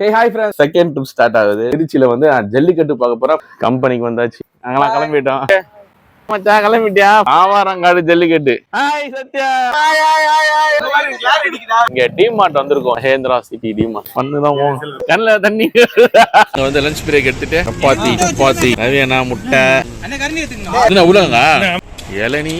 Hey hi friends second trip start ஆகுது. திருச்சியில வந்து நான் ஜல்லிக்கட்டு பார்க்க போறேன். கம்பெனிக்கு வந்தாச்சு. நாங்களாம் கிளம்பிட்டோம். மச்சான் கிளம்பிட்டியா? Avarangadu Jallikattu. Hi Sathya. Hi hi hi hi இங்க டிமார்ட் வந்திருக்கோம். ஹேந்திரா சிட்டி டிமார்ட் பண்ணுதான் கண்ணுல தண்ணி இங்க வந்து லஞ்ச் பிரேக் எடுத்துட்டு சப்பாத்தி சப்பாத்தி நவீனா முட்டை. என்ன உலகங்க? இளநீ.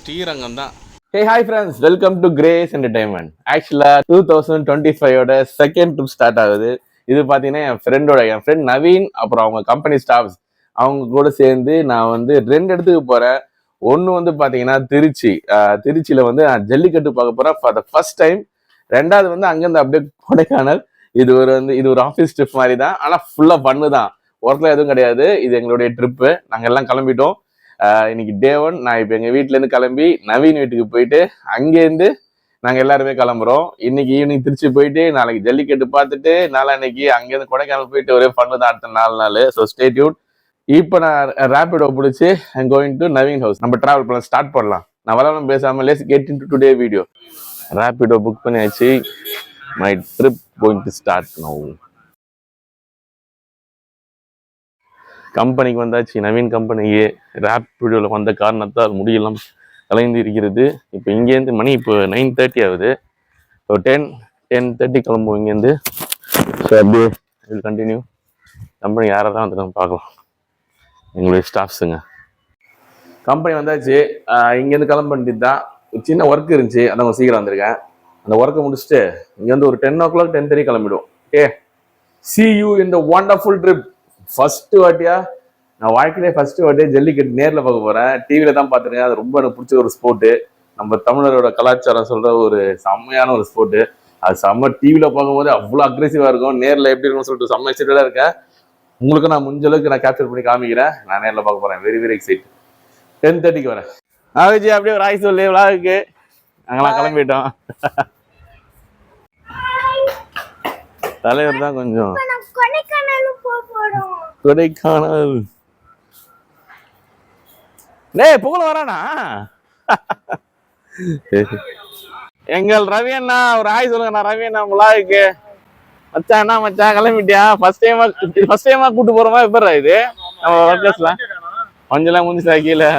ஸ்ரீரங்கம் தான் hey hi friends welcome to Grace entertainment ஆக்சுவலாக டூ தௌசண்ட் டுவெண்ட்டி ஃபைவோட செகண்ட் ட்ரிப் ஸ்டார்ட் ஆகுது. இது பார்த்தீங்கன்னா என் ஃப்ரெண்டோட என் ஃப்ரெண்ட் நவீன் அப்புறம் அவங்க கம்பெனி ஸ்டாஃப்ஸ் அவங்க கூட சேர்ந்து நான் வந்து ரெண்டு இடத்துக்கு போகிறேன் ஒன்று வந்து பார்த்தீங்கன்னா திருச்சி. திருச்சியில் வந்து நான் ஜல்லிக்கட்டு பார்க்க போகிறேன் ஃபார் த ஃபர்ஸ்ட் டைம் ரெண்டாவது வந்து அங்கேருந்து அப்படியே கொடைக்கானல். இது ஒரு வந்து இது ஒரு ஆஃபீஸ் ட்ரிப் மாதிரி தான் ஆனால் ஃபுல்லாக பண்ணு தான். ஒர்க்கில் எதுவும் கிடையாது. இது எங்களுடைய ட்ரிப்பு நாங்கள் எல்லாம் கிளம்பிட்டோம். இன்னைக்கு டே ஒன் நான் இப்போ எங்கள் வீட்டிலேருந்து கிளம்பி நவீன் வீட்டுக்கு போயிட்டு அங்கேருந்து நாங்கள் எல்லாருமே கிளம்புறோம். இன்னைக்கு ஈவினிங் திருச்சி போயிட்டு நாளைக்கு ஜல்லிக்கட்டு பார்த்துட்டு நாளான்னைக்கு அங்கேருந்து கொடைக்கானல் போயிட்டு ஒரே பண்ணு தான் அடுத்த நாலு நாள். ஸோ ஸ்டேட்யூட் இப்போ நான் ரேபிடோ பிடிச்சி கோயிங் டு நவீன் ஹவுஸ் நம்ம டிராவல் பண்ண ஸ்டார்ட் பண்ணலாம். நான் வரலாம் பேசாமல் let's get into today video Rapido book பண்ணியாச்சு. My trip going to start no கம்பெனிக்கு வந்தாச்சு நவீன் கம்பெனிக்கு ரேப்பிடோவில் வந்த காரணத்தால் முடியெல்லாம் கலைந்து இருக்கிறது. இப்போ இங்கேருந்து மணி இப்போ நைன் தேர்ட்டி ஆகுது. ஸோ டென் டென் தேர்ட்டி கிளம்புவோம் இங்கேருந்து. ஸோ அப்படியே வில் கண்டினியூ கம்பெனி யாரெல்லாம் வந்துடும் பார்க்கலாம். எங்களுடைய ஸ்டாஃப்ஸுங்க கம்பெனி வந்தாச்சு. இங்கேருந்து கிளம்ப வேண்டியது தான் சின்ன ஒர்க் இருந்துச்சு. அதான் கொஞ்சம் சீக்கிரம் வந்திருக்கேன். அந்த ஒர்க்கை முடிச்சுட்டு இங்கேருந்து ஒரு ten o'clock ten thirty கிளம்பிடுவோம் ஓகே சி யூ இந்த ஒண்டர்ஃபுல் ட்ரிப் ஃபர்ஸ்ட் வாட்டியா? நான் வாழ்க்கையிலே ஃபர்ஸ்ட் வாட்டியா ஜல்லிக்கட்டு நேர்ல பார்க்க போறேன். டிவியில தான் பார்த்துருக்கேன். அது ரொம்ப எனக்கு பிடிச்ச ஒரு ஸ்போர்ட்டு நம்ம தமிழரோட கலாச்சாரம் சொல்ற ஒரு செம்மையான ஒரு ஸ்போர்ட்டு அது செம்ம டிவியில பார்க்கும்போது அவ்வளோ அக்ரெசிவா இருக்கும். நேர்ல எப்படி இருக்கும்னு சொல்லிட்டு செம்ம எக்ஸைட்டடா இருக்கேன். உங்களுக்கு நான் முடிஞ்ச அளவுக்கு நான் கேப்சர் பண்ணி காமிக்கிறேன். நான் நேர்ல பார்க்க போறேன். வெரி வெரி எக்ஸைட் டென் தேர்ட்டிக்கு வரேன். ஆகுஜி அப்படியே ஒரு ஆய் சொல்லு விழாவுக்கு நாங்களாம் கிளம்பிட்டோம். தலைவர் தான் கொஞ்சம். கொடைக்கானல். டேய் புகழ வரானா? எங்கள் ரவி அண்ணா ஒரு ஆய் சொல்லுங்க நான் ரவி அண்ணா முலாவுக்கு மச்சான் என்ன மச்சான் கிளம்பிட்டியா? ஃபர்ஸ்ட் டைமா ஃபர்ஸ்ட் டைமா கூட்டு போறோமா எப்பறா இது? நம்ம ஒர்க்கர்ஸ்ல கொஞ்சம் முடிஞ்சா கீழே.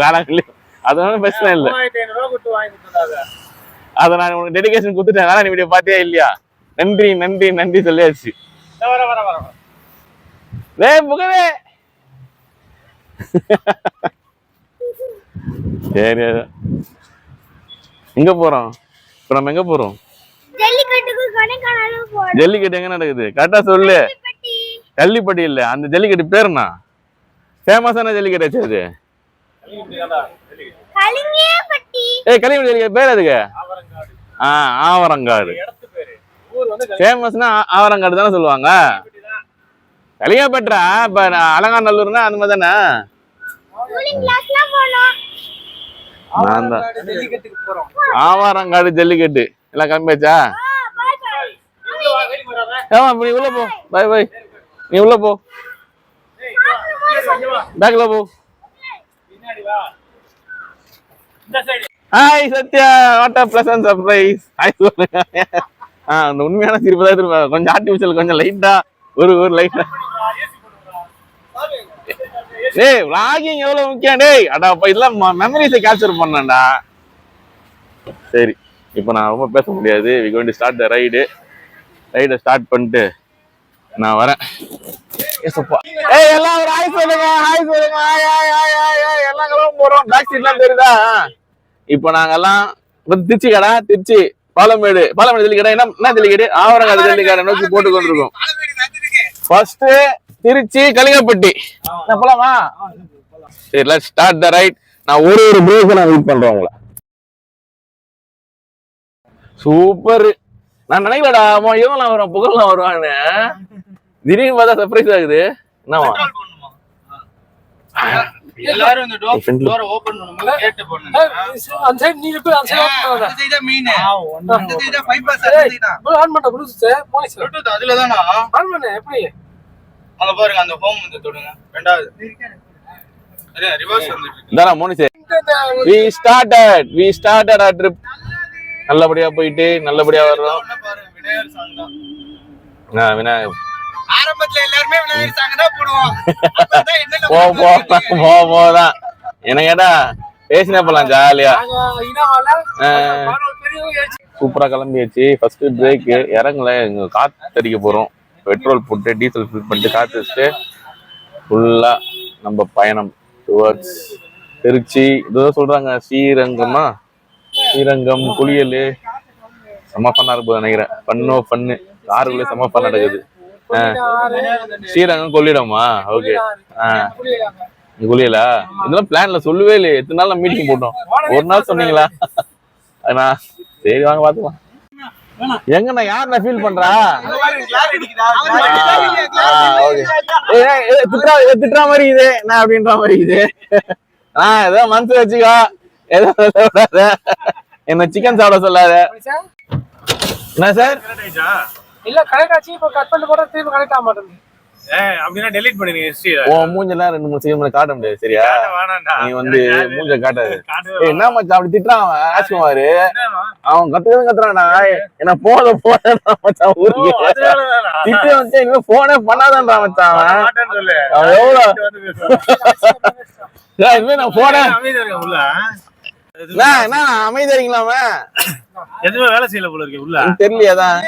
வேளாங்கண்ணி அதனால பிரச்சனை இல்லை. அதை நான் உனக்கு டெடிகேஷன் கொடுத்துட்டேன். வேணா நீ வீடியோ பார்த்தியா இல்லையா? நன்றி நன்றி நன்றி சொல்லியாச்சு. டேய் புகழே சரி எங்க போறோம்? இப்ப நம்ம எங்க போறோம்? ஜல்லிக்கட்டுக்கு கொடைக்கானலும் போறோம். ஜல்லிக்கட்டு எங்க நடக்குது? கரெக்டா சொல்லு. பட்டி ஜல்லிப்பட்டி இல்ல. அந்த ஜல்லிக்கட்டு பேர் என்ன? ஃபேமஸான ஜல்லிக்கட்டு அது ஏய் கலிமணி ஜல்லிக்கட்டு பேர் அதுக்கு ஆ ஆவரங்காடு. ஃபேமஸ்னா ஆவரங்காடு தானே சொல்லுவாங்க. கலிங்கப்பட்டா இப்ப நான் அலங்காநல்லூர்னா அந்த மாதிரி தானே? நான் தான். ஆவாரங்காடு ஜல்லிக்கட்டு. எல்லாம் கிளம்பியாச்சா பாய் பாய் ஏமா நீ உள்ள போ. Bye bye. நீ உள்ள போ. பேக்ல போ. Hi Sathya. What a pleasant surprise hi சொல்லுங்க ஆ அந்த உண்மையான சிரிப்பு தான் திரும்ப கொஞ்சம் ஆர்டிஃபிஷியல் கொஞ்சம் லைட்டா ஒரு ஒரு லைட்டா டேய் vlogging எவ்வளவு முக்கியம்? டேய் அடா அப்ப இதெல்லாம் மெமரிஸை கேப்சர் பண்ணேன்டா. சரி இப்போ நான் ரொம்ப பேச முடியாது. We going to start the ride ரைடை start பண்ணிட்டு நான் வரேன். ஏசப்பா ஏய் எல்லாம் ஒரு ஹாய் சொல்லுங்க ஹாய் சொல்லுங்க. Hi hi hi hi hi எல்லாம் கிளம்ப போறோம் பேக் சீட்லாம் தெரியுதா? இப்போ நாங்க எல்லாம் இப்ப திருச்சி கடை திருச்சி பாலமேடு. பாலமேடு ஜல்லிக்கடை என்ன என்ன ஜல்லிக்கடை? ஆவரங்காடு ஜல்லிக்கடை நோக்கி போட்டு கொண்டிருக்கோம் ஃபர்ஸ்ட் திருச்சி கலிங்கப்பட்டி. போலாமா? சரி லெட் ஸ்டார்ட் த ரைட் நான் ஒரு ஒரு பிரேக் நான் வெயிட் பண்றேன் உங்களை. சூப்பர் நான் நினைக்கலடா அவன் இவன்லாம் வருவான் புகழ்லாம் வருவான்னு? திடீர்னு பார்த்தா சர்ப்ரைஸ் ஆகுது. என்னவா எல்லாரும் இந்த டோர் டோர் ஓபன் பண்ணும்போது கேட் பண்ணுங்க அந்த சைடு நீ போய் அந்த சைடு ஆன் பண்ணாத. அந்த சைடு தான் மெயின் அந்த சைடு தான் பைபாஸ் ஏய். அந்த சைடு தான். போய் ஆன் பண்ண போய் சார் ப்ளூடூத் அதுல தானா? ஆன் பண்ணு எப்படி? அங்க பாருங்க அந்த ஹோம் வந்து தொடுங்க. ரெண்டாவது. அதே ரிவர்ஸ் வந்துட்டு we started we started a trip நல்லபடியா போயிட்டு நல்லபடியா வர்றோம். சாங் தான். விநாயகர். ஆரம்பத்துல எல்லாருமே விநாயகர் சாங்க தான் போடுவோம். போ போ என்ன கேட்டா பேசினே போலாம் ஜாலியா. சூப்பரா கிளம்பியாச்சு. ஃபர்ஸ்ட் பிரேக் இறங்கல இங்க காத்தடிக்க போறோம். பெட்ரோல் போட்டு டீசல் ஃபில் பண்ணிட்டு காத்து வச்சுட்டு ஃபுல்லா நம்ம பயணம் டுவர்ட்ஸ் திருச்சி. இதோ சொல்றாங்க ஸ்ரீரங்கமா ஸ்ரீரங்கம் குளியல். செம்ம ஃபன்னா இருக்கும் நினைக்கிறேன். பண்ணோ பண்ணு காருக்குள்ளே செம்ம ஃபன் நடக்குது. ஸ்ரீரங்கம் கொள்ளிடமா? ஓகே. குளியலா இதெல்லாம் பிளான்ல சொல்லவே இல்லையே. எத்தனை நாள் மீட்டிங் போட்டோம்? ஒரு நாள் சொன்னீங்களா? அண்ணா சரி வாங்க பாத்துக்கலாம் எங்கண்ணா யாருண்ணா ஃபீல் பண்றா? யார். ஏய், ஏய், ஏய், திட்டுறா திட்டுறா மாதிரி இது என்ன அப்படின்ற மாதிரி இது ஆ ஏதோ மனசு வச்சுக்கோ. ஏதோ என்ன சிக்கன் சாப்பிட சொல்லாத? என்ன சார் இல்ல கனெக்ட் ஆச்சு இப்ப கட் பண்ணி கூட திரும்ப கனெக்ட் ஆக மாட்டேங்குது. அப்படின்னா டெலீட் பண்ணிடுங்க ஹிஸ்டரி உன் மூஞ்செல்லாம் ரெண்டு மூணு சீக்கிரம் காட்ட முடியாது சரியா? நீ வந்து மூஞ்ச காட்டாது. என்ன மச்சான் அப்படி திட்டுறான் அவன்? வேணாம். அவன் கத்துக்கிறது கத்துறான்டா. என்ன போன போன மச்சான் ஊருக்கு? திட்டு வந்து இனிமே போனே பண்ணாதான்டா மச்சான் அவன். எவ்வளவு இனிமே நான் போனேன். என்ன இருக்கீங்களாமே எதுவுமே வேலை செய்யல போல இருக்கு உள்ள. தெரியலையாதான்?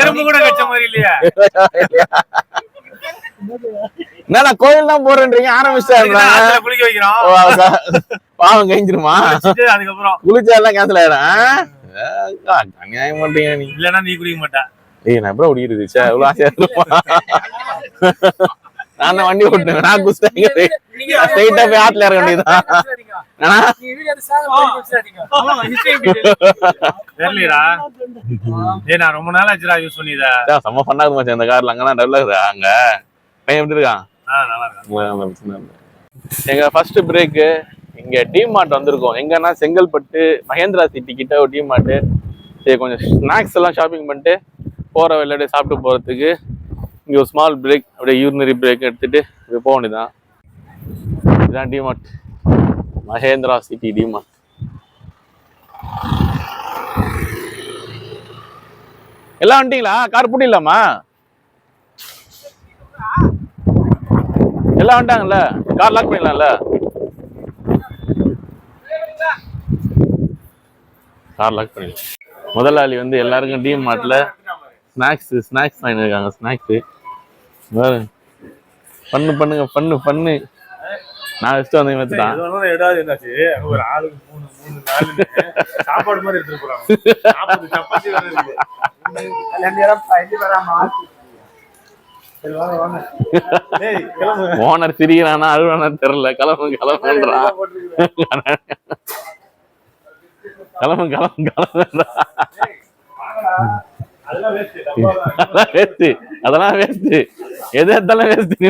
எறும்பு கூட கச்ச மாதிரி இல்லையா? என்னடா கோயில் தான் போறேன்றீங்க ஆரம்பிச்சிட்டாங்க குளிக்க வைக்கிறோம். பாவம் கழிஞ்சிருமா அதுக்கப்புறம். குளிச்சா எல்லாம் கேன்சல் ஆயிடும் அநியாயம் பண்றீங்க நீ. இல்லன்னா நீ குளிக்க மாட்ட. ஏய் நான் எப்பறம் ஓடிக்கிறது சே எவ்வளவு ஆசையா இருப்பா நான் தான் வண்டி ஓட்டுவேன் நான் குஸ்டாங்க ஸ்ட்ரைட்டா போய் ஆத்துல இறங்க வேண்டியதுதான். தெரியலடா. ஏய் நான் ரொம்ப நாள் ஆச்சுடா யூஸ் பண்ணி இத சே, செம்ம ஃபன்னா இருக்கு மச்சான் இந்த கார்ல. அங்கதான் டெவலப் இருக்குதா? அங்க? பையன் எப்படி இருக்கான். எங்க ஃபர்ஸ்ட் பிரேக்கு இங்க டீ மார்ட் வந்திருக்கோம். எங்கன்னா செங்கல்பட்டு மகேந்திரா சிட்டி கிட்ட ஒரு டீ மார்ட் சரி கொஞ்சம் ஸ்நாக்ஸ் எல்லாம் ஷாப்பிங் பண்ணிட்டு போற வெளியே சாப்பிட்டு போறதுக்கு இங்கே ஒரு ஸ்மால் பிரேக் அப்படியே யூரினரி பிரேக் எடுத்துகிட்டு இப்படி போக வேண்டியதான் இதுதான் டிமார்ட் மகேந்திரா சிட்டி டிமார்ட் எல்லாம் வந்துட்டீங்களா? கார் பூட்டிடலாமா எல்லாம் வந்துட்டாங்கல்ல? கார் லாக் பண்ணிடலாம்ல? கார் லாக் பண்ணிடலாம். முதலாளி வந்து எல்லாருக்கும் டீம் மாட்டில் ஸ்நாக்ஸ் ஸ்நாக்ஸ் வாங்கியிருக்காங்க ஸ்நாக்ஸு பண்ணு பண்ணுங்க பண்ணு பண்ணு. நான் வச்சுட்டு வந்து வச்சுட்டான் எடாது என்னாச்சு? ஒரு ஆளுக்கு மூணு மூணு நாலு. சாப்பாடு மாதிரி எடுத்துட்டு போறாங்க. ஓனர் சிரிக்கிறானா அழுவானா தெரியல. கிளம்பு கிளம்புன்றான். கிளம்பு கிளம்பு கிளம்புன்றா அதெல்லாம் வேஸ்ட் அதெல்லாம் வேஸ்ட் எது எடுத்தாலும் வேஸ்ட்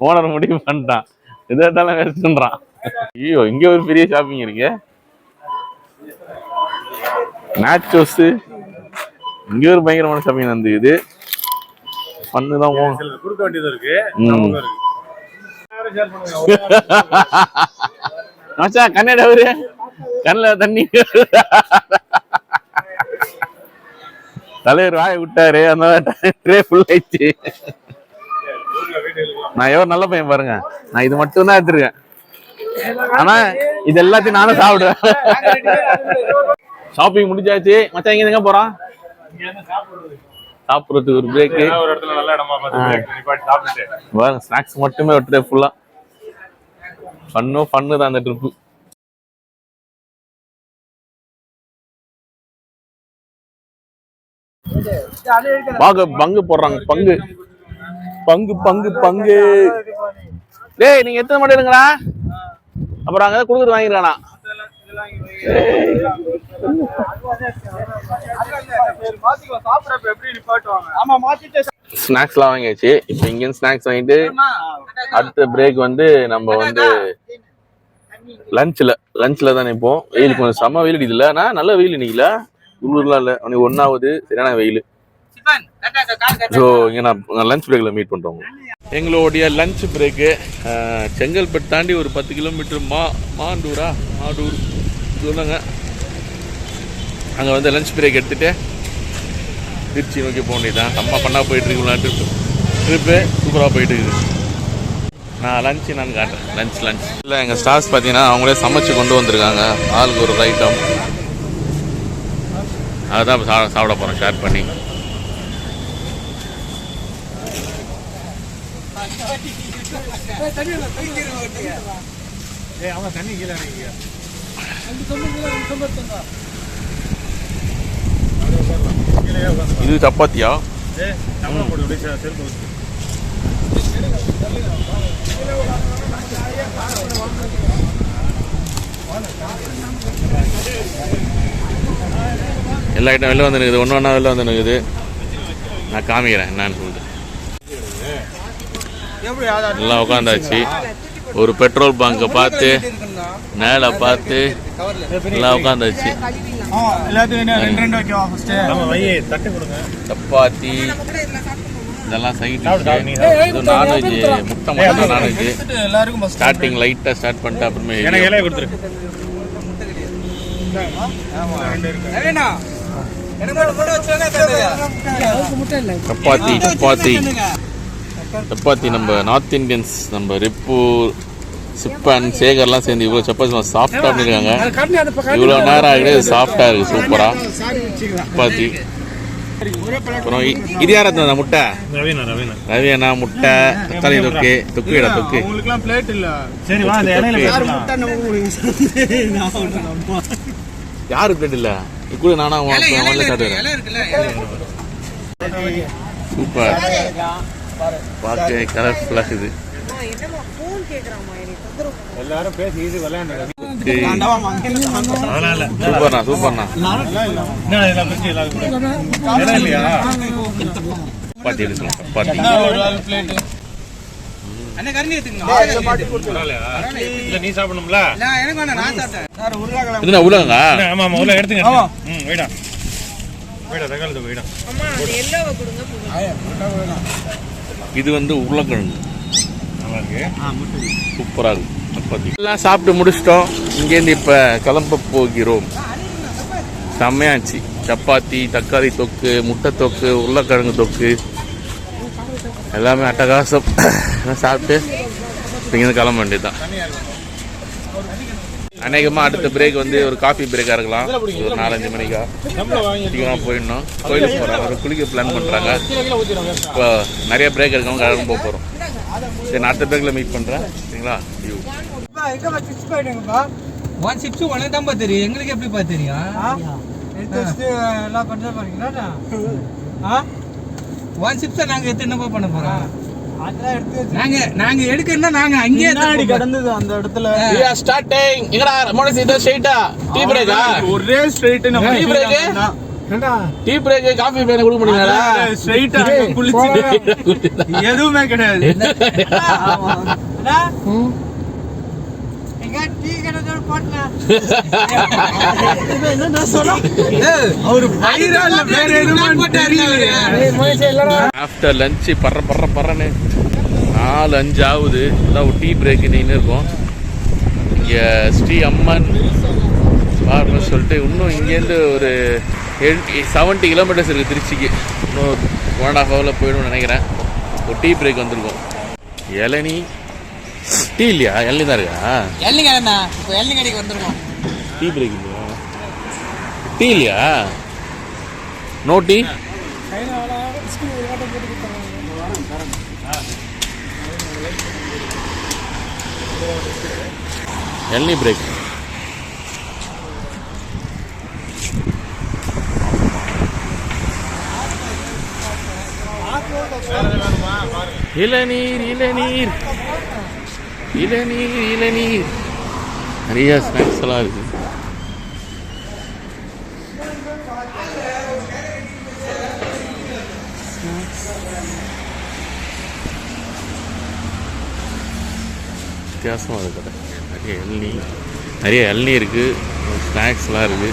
ஓனர் முடிவு பண்ணிட்டான். எது எடுத்தாலும் வேஸ்ட்ன்றான் ஐயோ இங்க ஒரு பெரிய ஷாப்பிங் இருக்கு. நாச்சோஸ் இங்க ஒரு பயங்கரமான ஷாப்பிங் வந்து இது பண்ணுதான் கொடுக்க வேண்டியது இருக்கு. ம். நமக்கும் இருக்கு. யாரும் share பண்ணுங்க. மச்சான் கண்ணாடி அவரு. கண்ணுல தண்ணி. தலைவர் வாய விட்டாரு அந்த ட்ரே ஃபுல் ஆயிடுச்சு. நான் எவ்வளவு நல்ல பையன் பாருங்க. நான் இது மட்டும் தான் எடுத்துருக்கேன். ஆனா இது எல்லாத்தையும் நானும் சாப்பிடுவேன். ஷாப்பிங் முடிஞ்சாச்சு. மச்சான் இங்க எங்க போறான். சாப்பிடுறதுக்கு ஒரு ஏதாவது ஒரு இடத்துல நல்ல இடமா பார்த்து ஸ்நாக்ஸ் மட்டுமே ஒரு ட்ரே ஃபுல்லா ஃபன்னும் ஃபன்னு தான் அந்த ட்ரிப்பு பாக பங்கு போடுறாங்க பங்கு. பங்கு பங்கு பங்கு. டேய் நீங்க எத்தனை மணி இருங்கடா அப்புறம் அங்க கொடுக்குறது வாங்கிடுறானா சாப்பிடறப்ப ஸ்நாக்ஸ்லாம் வாங்கியாச்சு. இப்போ இங்கேருந்து ஸ்நாக்ஸ் வாங்கிட்டு அடுத்த பிரேக் வந்து நம்ம வந்து லஞ்சில் லஞ்சில் தான் நிற்போம் வெயில் கொஞ்சம் செம்ம வெயில் அடிக்குதுல நான் நல்ல வெயில் இன்னைக்குல உள்ளூர்லாம் இல்லை. அவனுக்கு ஒன்றாவது சரியான வெயில். ஸோ இங்கே நான் லஞ்ச் பிரேக்கில் மீட் பண்ணுறோம் எங்களுடைய லஞ்ச் பிரேக்கு செங்கல்பட்டு தாண்டி ஒரு பத்து கிலோமீட்டர் மா மாண்டூரா? மாடூர். சொன்னாங்க அங்கே வந்து லஞ்ச் பிரேக் எடுத்துகிட்டு திருச்சி நோக்கி போக வேண்டியதான் செம்ம பண்ணா போயிட்டு இருக்கு ட்ரிப்பு ட்ரிப்பு சூப்பராக போயிட்டு இருக்குது நான் லஞ்சு நான் காட்டுறேன். லஞ்ச் லஞ்ச் இல்லை எங்கள் ஸ்டாஃப்ஸ் பார்த்தீங்கன்னா அவங்களே சமைச்சு கொண்டு வந்திருக்காங்க. ஆளுக்கு ஒரு ஐட்டம் அதுதான் இப்போ சாப்பிட சாப்பிட போகிறோம் ஷேர் பண்ணி. இது சப்பாத்தியா? ஏய் எல்லா ஐட்டம் வெளில வந்து நிற்குது ஒன்று ஒன்றா வெளில வந்து நிற்குது நான் காமிக்கிறேன் என்னன்னு சொல்லிட்டு. எல்லாம் உட்காந்தாச்சு ஒரு பெட்ரோல் பங்கை பார்த்து மேலே பார்த்து எல்லாம் உட்காந்தாச்சு சப்பாத்தி இதெல்லாம் சைட் இது நான்வெஜ் முட்டை மட்டும் நான்வெஜ் ஸ்டார்டிங் லைட்டாக ஸ்டார்ட் பண்ணிட்டு அப்புறமே எனக்கு சப்பாத்தி சப்பாத்தி. சப்பாத்தி நம்ம நார்த் இந்தியன்ஸ் நம்ம ரிப்பு சிப்பன் சேகர்லாம் சேர்ந்து இவ்வளோ சப்பாத்தி சாஃப்டாக பக்கம் இவ்வளோ நேரம் ஆகிடுது சாஃப்டாக இருக்குது சூப்பராக சப்பாத்தி. அப்புறம் இது யார் முட்டை? ரவீனா ரவீனா. ரவி அண்ணா முட்டை தக்காளி தொக்கு தொக்கு இடா தொக்கு. உங்களுக்குலாம் பிளேட் இல்ல. சரி வா அந்த இலையில யார் பேசலாம். யாரு பிளேட் இல்லை? கூட நானா முதல்ல சாப்பிடுறேன் சூப்பர். பார்க்க கலர்ஃபுல்லாக இது எல்லாரும் பேசி இது விளையாண்டு சூப்பர்ண்ணா சூப்பர்ண்ணா. என்ன இல்லையா? சப்பாத்தி சப்பாத்தி நீ சாப்பிடணும்ல? இல்ல, ஆமா ஆமா உள்ள எடுத்துங்க வைடா. வைடா தக்காளி வைடா. இது வந்து உருளைக்கிழங்கு. நல்லா இருக்கு. சூப்பராக சப்பாத்தி எல்லாம் சாப்பிட்டு முடிச்சிட்டோம். இங்கேருந்து இப்போ கிளம்ப போகிறோம். செம்மையாச்சு. சப்பாத்தி தக்காளி தொக்கு முட்டை தொக்கு உருளைக்கிழங்கு தொக்கு. எல்லாமே அட்டகாசம். எல்லாம் சாப்பிட்டு இங்கேருந்து கிளம்ப வேண்டியதுதான். அநேகமாக அடுத்த பிரேக் வந்து ஒரு காஃபி பிரேக்காக இருக்கலாம். ஒரு நாலஞ்சு மணிக்கா. சீக்கிரமாக போயிடணும். கோயிலுக்கு போகிறாங்க ஒரு குளிக்க பிளான் பண்ணுறாங்க இப்போ நிறைய பிரேக் இருக்கவங்க கிளம்ப போக போகிறோம் சரி நான் அடுத்த பிரேக்கில் மீட் பண்ணுறேன் சரிங்களா? யூ ஒன் சிப்ஸ் உனக்கு தான் தெரியும். எங்களுக்கு எப்படிப்பா தெரியும்? எல்லாம் பண்ண பாருங்களா ஒன் சிப்ஸை நாங்க எடுத்து என்னப்பா பண்ண எடுத்து நாங்க நாங்க எடுக்கணும்னா நாங்க அங்கேயே முன்னாடி கடந்தது அந்த இடத்துல. are starting. எங்கடா மோனஸ் இதோ ஸ்ட்ரைட்டா? டீ பிரேக்கா ஒரே ஸ்ட்ரைட் நம்ம tea break tea break coffee break கொடுக்க முடியுங்களா ஸ்ட்ரைட்டா குளிச்சு எதுவுமே கிடையாது. ஆஃப்டர் லஞ்ச் பற பற பறன்னு நாலு அஞ்சு ஆகுது. ஒரு டீ பிரேக் நின்று இருக்கோம். இங்கே ஸ்ரீ அம்மன் பார்னு சொல்லிட்டு இன்னும் இங்கேருந்து ஒரு செவன்ட்டி கிலோமீட்டர்ஸ் இருக்குது திருச்சிக்கு. இன்னும் ஒன் அண்ட் ஹாஃப் ஹவரில் போயிடும்னு நினைக்கிறேன். ஒரு டீ பிரேக் வந்திருக்கோம். இளநீ. டீ இல்லையா? இளநீ தான் இருக்கா? எள்ளி கடைண்ணா இப்போ எள்ளி கடைக்கு வந்துருக்கோம். டீ பிரேக் இல்லையா? டீ இல்லையா? நோ டீ எல்னி பிரேக் இளநீர் இளநீர். இளநீர் இளநீர். நிறைய ஸ்நாக்ஸ் எல்லாம் இருக்கு. வித்தியாசமாக இருக்குது நிறைய இளநீ நிறைய இளநீ இருக்குது ஸ்நாக்ஸ்லாம் இருக்குது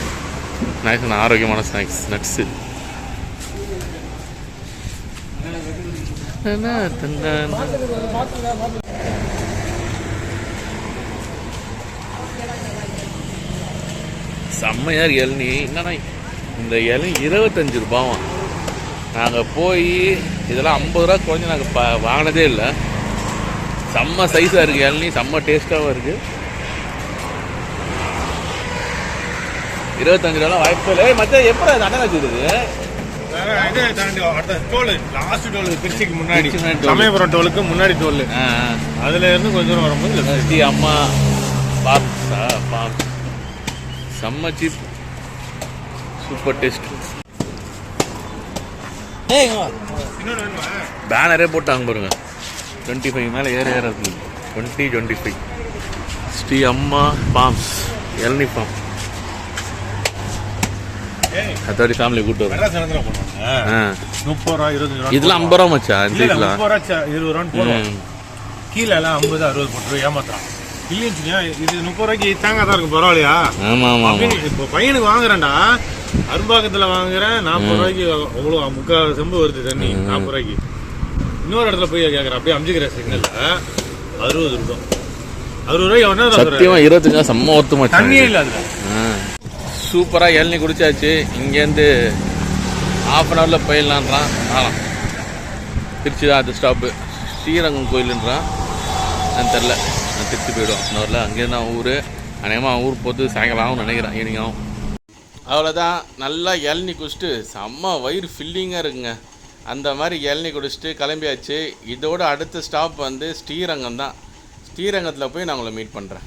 ஸ்நாக்ஸ் ஆரோக்கியமான ஸ்நாக்ஸ் நட்ஸு செம்மையாக இருக்கு இளநீ. என்னன்னா இந்த இளநீ இருபத்தஞ்சு ரூபாவாம் நாங்கள் போய் இதெல்லாம் ஐம்பது ரூபா குறைஞ்சி நாங்கள் ப வாங்கினதே இல்லை. செம்ம சைஸாக இருக்குது இளநீ. செம்ம டேஸ்ட்டாகவும் இருக்குது இருபத்தஞ்சு ரூபா வாய்ப்பு இல்லை. மற்ற எப்படி எப்போ அது அண்ணன் வச்சுருது இது தாண்டி அடுத்த டோல். லாஸ்ட் டோல் திருச்சிக்கு முன்னாடி. சமயபுரம் டோலுக்கு முன்னாடி டோல். அதுல இருந்து கொஞ்சம் தூரம் வரும்போது. ஸ்ரீ அம்மா பாப்ஸா பாப். செம்ம சீப். சூப்பர் டேஸ்ட் பேனரே போட்டாங்க பாருங்க. டுவெண்ட்டி ஃபைவ் மேலே ஏற ஏற இருக்குது டுவெண்ட்டி டுவெண்ட்டி ஃபைவ் ஸ்ரீ அம்மா ஃபார்ம்ஸ் இளநி ஃபார்ம் ஏய் அதோட ஃபேமிலி கூட்டு வரும். இதெல்லாம் ஐம்பது ரூபா மச்சா இந்த இதெல்லாம். இருபது ரூபான்னு. கீழே எல்லாம் ஐம்பது அறுபது போட்டு ரூபா ஏமாத்துறான் இல்லைன்னு இது முப்பது ரூபாய்க்கு தாங்க தான் இருக்கும் பரவாயில்லையா? ஆமாம் அப்படின்னு இப்போ பையனுக்கு வாங்குறேன்டா. அரும்பாக்கத்துல வாங்குறேன் நாற்பது ரூபாய்க்கு அவ்வளோ முக்கால் செம்பு வருது தண்ணி நாற்பது ரூபாய்க்கு. இன்னொரு இடத்துல போய் கேட்குறேன் அப்படியே அமிச்சுக்கிற சிக்னல்ல அறுபது ரூபாய் அறுபது ரூபாய்க்கு ஒன்றா சத்தியமாக இருபத்தஞ்சா செம்ம ஒருத்து மச்சான் தண்ணியே இல்லை அதுல. சூப்பராக இளநி குடிச்சாச்சு. இங்கேருந்து ஹாஃப் அன் ஹவரில் போயிடலான்றான் ஆகலாம் திருச்சி தான் அது ஸ்டாப்பு ஸ்ரீரங்கம் கோயிலுன்றான். நான் தெரில நான் திருச்சி போயிடுவோம் அன் ஹவரில் அங்கேருந்து அவன் ஊர். அநேகமாக அவன் ஊர் போட்டு சாயங்காலம் ஆகும் நினைக்கிறேன். ஈவினிங் ஆகும். அவ்வளோதான் நல்லா இளநி குடிச்சிட்டு செம்ம வயிறு ஃபில்லிங்காக இருக்குங்க. அந்த மாதிரி இளநி குடிச்சிட்டு கிளம்பியாச்சு. இதோட அடுத்த ஸ்டாப் வந்து ஸ்ரீரங்கம் தான். ஸ்ரீரங்கத்தில் போய் நான் உங்களை மீட் பண்ணுறேன்